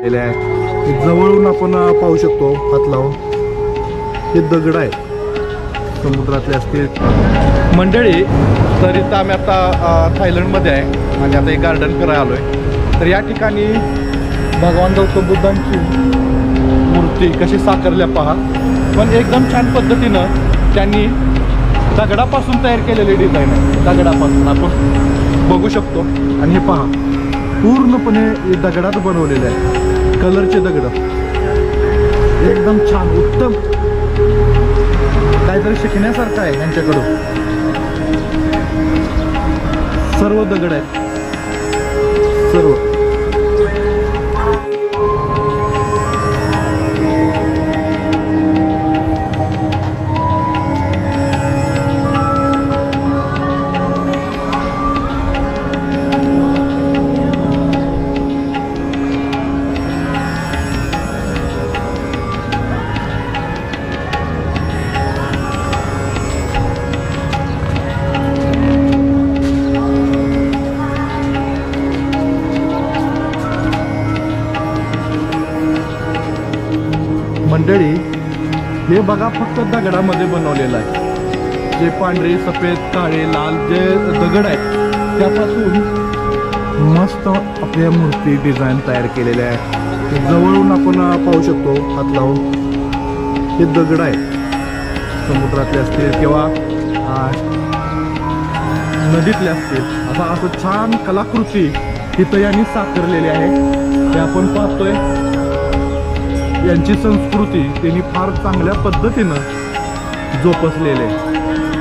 केलेले आहे जवळून आपण पाहू शकतो हात लावून. हे दगड आहे समुद्रातले असतील. मंडळी तरी तर आम्ही आता थायलंडमध्ये आहे आणि आता एक गार्डन करायला आलो आहे तर या ठिकाणी भगवान गौतम बुद्धांची मूर्ती कशी साकारल्या पहा. पण एकदम छान पद्धतीनं त्यांनी दगडापासून तयार केलेली डिझाईन आहे. दगडापासून आपण बघू शकतो. आणि हे पहा. पूर्णपणे दगडात बनवलेले आहे कलरचे दगड. एकदम छान उत्तम. काहीतरी शिकण्यासारखं आहे यांच्याकडून. सर्व दगड आहेत. सर्व. मंडळी हे बघा फक्त दगडामध्ये बनवलेलं आहे. जे पांढरे सफेद काळे लाल जे दगड आहेत त्यापासून मस्त आपल्या मूर्ती डिझाईन तयार केलेल्या आहे ते जवळून आपण पाहू शकतो हात लावून. हे दगड आहे समुद्रातले असतील किंवा नदीतले असतील. असा असं छान कलाकृती तिथं यांनी साकारलेली आहे. ते आपण पाहतोय. यांची संस्कृती त्यांनी फार चांगल्या पद्धतीनं जोपासलेली आहे.